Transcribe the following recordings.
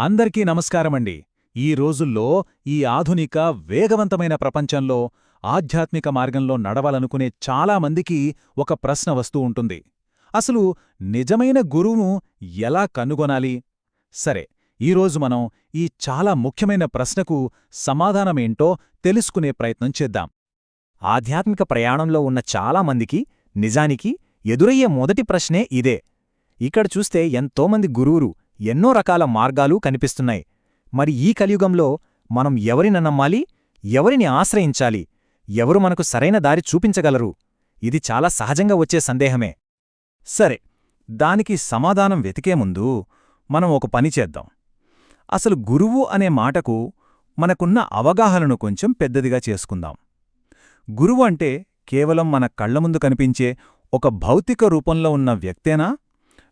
అందరికీ నమస్కారమండి. ఈ రోజుల్లో ఈ ఆధునిక వేగవంతమైన ప్రపంచంలో ఆధ్యాత్మిక మార్గంలో నడవాలనుకునే చాలామందికి ఒక ప్రశ్న వస్తూ ఉంటుంది. అసలు నిజమైన గురువును ఎలా కనుగొనాలి? సరే ఈరోజు మనం ఈ చాలా ముఖ్యమైన ప్రశ్నకు సమాధానమేంటో తెలుసుకునే ప్రయత్నం చేద్దాం. ఆధ్యాత్మిక ప్రయాణంలో ఉన్న చాలామందికి నిజానికి ఎదురయ్యే మొదటి ప్రశ్నే ఇదే. ఇక్కడ చూస్తే ఎంతోమంది గురువురు ఎన్నో రకాల మార్గాలు కనిపిస్తున్నాయి. మరి ఈ కలియుగంలో మనం ఎవరిని నమ్మాలి? ఎవరిని ఆశ్రయించాలి? ఎవరు మనకు సరైన దారి చూపించగలరు? ఇది చాలా సహజంగా వచ్చే సందేహమే. సరే దానికి సమాధానం వెతికే ముందు మనం ఒక పని చేద్దాం. అసలు గురువు అనే మాటకు మనకున్న అవగాహనను కొంచెం పెద్దదిగా చేసుకుందాం. గురువు అంటే కేవలం మన కళ్ళ ముందు కనిపించే ఒక భౌతిక రూపంలో ఉన్న వ్యక్తేనా?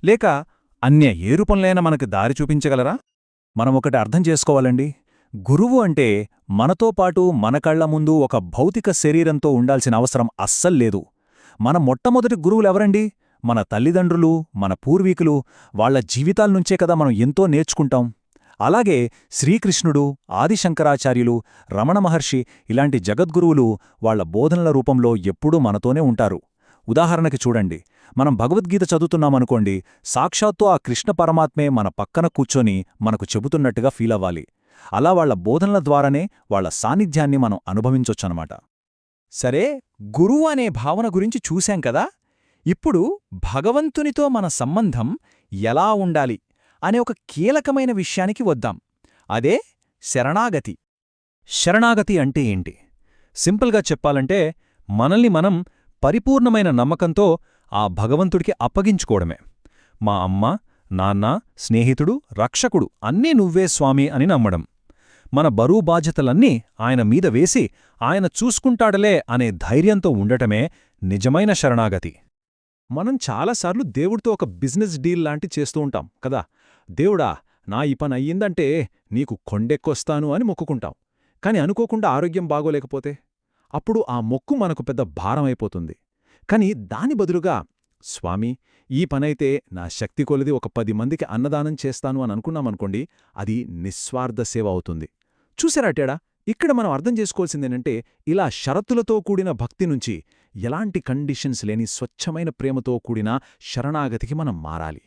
లేక అన్య ఏ రూపంలైనా మనకు దారి చూపించగలరా? మనం ఒకటి అర్థం చేసుకోవాలండి. గురువు అంటే మనతో పాటు మన కళ్ళ ముందు ఒక భౌతిక శరీరంతో ఉండాల్సిన అవసరం అస్సల్లేదు మన మొట్టమొదటి గురువులెవరండి? మన తల్లిదండ్రులు మన పూర్వీకులు వాళ్ళ జీవితాల్నుంచే కదా మనం ఎంతో నేర్చుకుంటాం. అలాగే శ్రీకృష్ణుడు ఆదిశంకరాచార్యులు రమణ మహర్షి ఇలాంటి జగద్గురువులు వాళ్ళ బోధనల రూపంలో ఎప్పుడూ మనతోనే ఉంటారు. ఉదాహరణకి చూడండి. మనం భగవద్గీత చదువుతున్నామనుకోండి సాక్షాత్తు ఆ కృష్ణ పరమాత్మే మన పక్కన కూర్చొని మనకు చెబుతున్నట్టుగా ఫీలవ్వాలి అలా వాళ్ళ బోధనల ద్వారానే వాళ్ళ సాన్నిధ్యాన్ని మనం అనుభవించొచ్చనమాట సరే గురువు అనే భావన గురించి చూశాం కదా? ఇప్పుడు భగవంతునితో మన సంబంధం ఎలా ఉండాలి అనే ఒక కీలకమైన విషయానికి వద్దాం. అదే శరణాగతి. శరణాగతి అంటే ఏంటి? సింపుల్గా చెప్పాలంటే మనల్ని మనం పరిపూర్ణమైన నమ్మకంతో ఆ భగవంతుడికి అప్పగించుకోవడమే. మా అమ్మ నాన్న స్నేహితుడు రక్షకుడు అన్నీ నువ్వే స్వామి అని నమ్మడం. మన బరువు బాధ్యతలన్నీ ఆయన మీద వేసి ఆయన చూసుకుంటాడలే అనే ధైర్యంతో ఉండటమే నిజమైన శరణాగతి. మనం చాలాసార్లు దేవుడితో ఒక బిజినెస్ డీల్ లాంటి చేస్తూ ఉంటాం కదా. దేవుడా నా ఈ పని అయ్యిందంటే నీకు కొండెక్కొస్తాను అని మొక్కుకుంటాం. కాని అనుకోకుండా ఆరోగ్యం బాగోలేకపోతే? అప్పుడు ఆ మొక్కు మనకు పెద్ద భారమైపోతుంది కాని దాని బదులుగా స్వామి ఈ పనైతే నా శక్తి కొలిది ఒక పది మందికి అన్నదానం చేస్తాను అని అనుకున్నామనుకోండి అది నిస్వార్థ సేవ అవుతుంది. చూసారాటేడా ఇక్కడ మనం అర్థం చేసుకోవాల్సిందేనంటే ఇలా షరతులతో కూడిన భక్తి నుంచి ఎలాంటి కండిషన్స్ లేని స్వచ్ఛమైన ప్రేమతో కూడిన శరణాగతికి మనం మారాలి.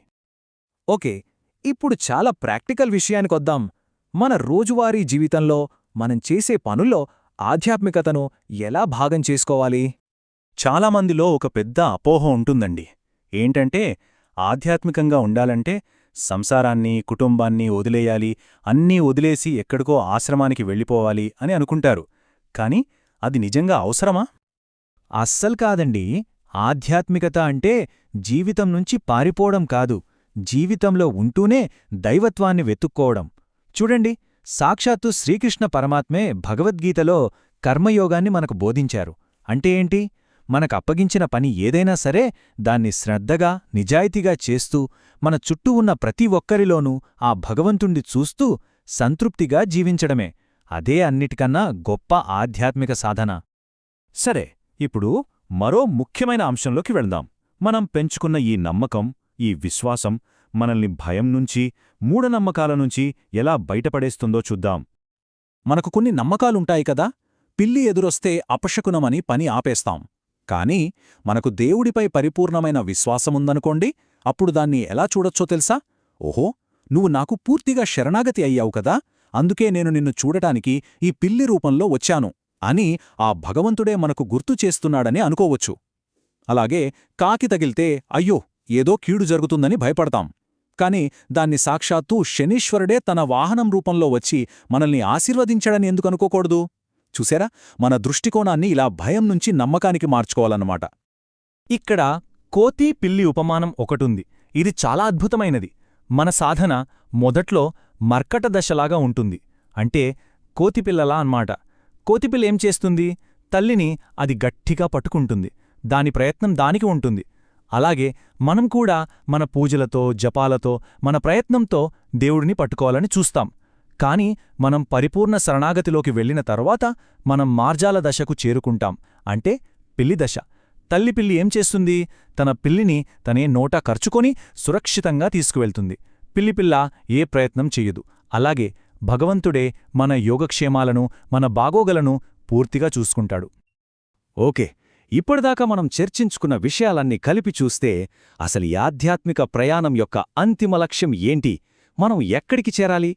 ఓకే ఇప్పుడు చాలా ప్రాక్టికల్ విషయానికొద్దాం. మన రోజువారీ జీవితంలో మనం చేసే పనుల్లో ఆధ్యాత్మికతను ఎలా భాగం చేసుకోవాలి? చాలామందిలో ఒక పెద్ద అపోహ ఉంటుందండి. ఏంటంటే ఆధ్యాత్మికంగా ఉండాలంటే సంసారాన్ని కుటుంబాన్ని వదిలేయాలి అన్నీ వదిలేసి ఎక్కడికో ఆశ్రమానికి వెళ్ళిపోవాలి అని అనుకుంటారు. కాని అది నిజంగా అవసరమా? అస్సలు కాదండి. ఆధ్యాత్మికత అంటే జీవితం నుంచి పారిపోవడం కాదు. జీవితంలో ఉంటూనే దైవత్వాన్ని వెతుక్కోవడం. చూడండి సాక్షాత్తు శ్రీకృష్ణ పరమాత్మే భగవద్గీతలో కర్మయోగాన్ని మనకు బోధించారు. అంటే ఏంటి? మనకు అప్పగించిన పని ఏదైనా సరే దాన్ని శ్రద్ధగా నిజాయితీగా చేస్తూ మన చుట్టూ ఉన్న ప్రతి ఒక్కరిలోనూ ఆ భగవంతుణ్ణి చూస్తూ సంతృప్తిగా జీవించడమే. అదే అన్నిటికన్నా గొప్ప ఆధ్యాత్మిక సాధన. సరే ఇప్పుడు మరో ముఖ్యమైన అంశంలోకి వెళ్దాం. మనం పెంచుకున్న ఈ నమ్మకం ఈ విశ్వాసం మనల్ని భయం నుంచి మూఢనమ్మకాల నుంచి ఎలా బయటపడేస్తుందో చూద్దాం. మనకు కొన్ని నమ్మకాలుంటాయి కదా? పిల్లి ఎదురొస్తే అపశకునమని పని ఆపేస్తాం. కాని మనకు దేవుడిపై పరిపూర్ణమైన విశ్వాసముందనుకోండి అప్పుడు దాన్ని ఎలా చూడొచ్చో తెలుసా? ఓహో నువ్వు నాకు పూర్తిగా శరణాగతి అయ్యావు కదా? అందుకే నేను నిన్ను చూడటానికి ఈ పిల్లి రూపంలో వచ్చాను అని ఆ భగవంతుడే మనకు గుర్తు చేస్తున్నాడని అనుకోవచ్చు. అలాగే కాకి తగిల్తే అయ్యో ఏదో కీడు జరుగుతుందని భయపడతాం. కాని దాన్ని సాక్షాత్తూ శనీశ్వరుడే తన వాహనం రూపంలో వచ్చి మనల్ని ఆశీర్వదించడని ఎందుకనుకోకూడదు చూసారా మన దృష్టికోణాన్ని ఇలా భయం నుంచి నమ్మకానికి మార్చుకోవాలన్నమాట. ఇక్కడ కోతి పిల్లి ఉపమానం ఒకటుంది. ఇది చాలా అద్భుతమైనది. మన సాధన మొదట్లో మర్కట దశలాగా ఉంటుంది. అంటే కోతిపిల్లలా అన్మాట కోతిపిల్ల ఏం చేస్తుంది? తల్లిని అది గట్టిగా పట్టుకుంటుంది. దాని ప్రయత్నం దానికి ఉంటుంది. అలాగే మనం కూడా మన పూజలతో జపాలతో మన ప్రయత్నంతో దేవుడిని పట్టుకోవాలని చూస్తాం. కాని మనం పరిపూర్ణ శరణాగతిలోకి వెళ్ళిన తర్వాత మనం మార్జాల దశకు చేరుకుంటాం. అంటే పిల్లి దశ. తల్లి పిల్లి ఏం చేస్తుంది? తన పిల్లిని తనే నోటా ఖర్చుకొని సురక్షితంగా తీసుకువెళ్తుంది. పిల్లిపిల్ల ఏ ప్రయత్నం చెయ్యదు. అలాగే భగవంతుడే మన యోగక్షేమాలను మన బాగోగలను పూర్తిగా చూసుకుంటాడు. ఓకే. ఇప్పటిదాకా మనం చర్చించుకున్న విషయాలన్నీ కలిపి చూస్తే అసలు ఈ ఆధ్యాత్మిక ప్రయాణం యొక్క అంతిమ లక్ష్యం ఏంటి? మనం ఎక్కడికి చేరాలి?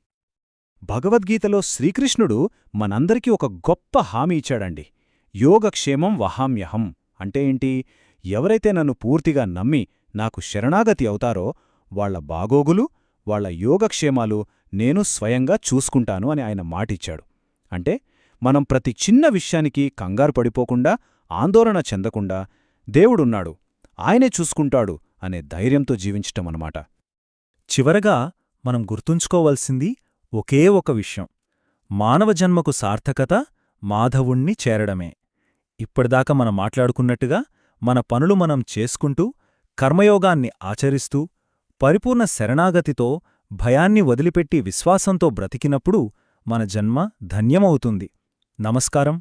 భగవద్గీతలో శ్రీకృష్ణుడు మనందరికీ ఒక గొప్ప హామీ ఇచ్చాడండి. యోగక్షేమం వహామ్యహం. అంటే ఏంటి? ఎవరైతే నన్ను పూర్తిగా నమ్మి నాకు శరణాగతి అవుతారో వాళ్ళ బాగోగులు వాళ్ళ యోగక్షేమాలు నేను స్వయంగా చూసుకుంటాను అని ఆయన మాటిచ్చాడు. అంటే మనం ప్రతి చిన్న విషయానికి కంగారు పడిపోకుండా ఆందోళన చెందకుండా దేవుడున్నాడు ఆయనే చూసుకుంటాడు అనే ధైర్యంతో జీవించటమన్నమాట. చివరగా మనం గుర్తుంచుకోవలసింది ఒకే ఒక విషయం. మానవ జన్మకు సార్థకత మాధవుణ్ణి చేరడమే. ఇప్పటిదాకా మనం మాట్లాడుకున్నట్టుగా మన పనులు మనం చేసుకుంటూ కర్మయోగాన్ని ఆచరిస్తూ పరిపూర్ణ శరణాగతితో భయాన్ని వదిలిపెట్టి విశ్వాసంతో బ్రతికినప్పుడు మన జన్మ ధన్యమవుతుంది. నమస్కారం.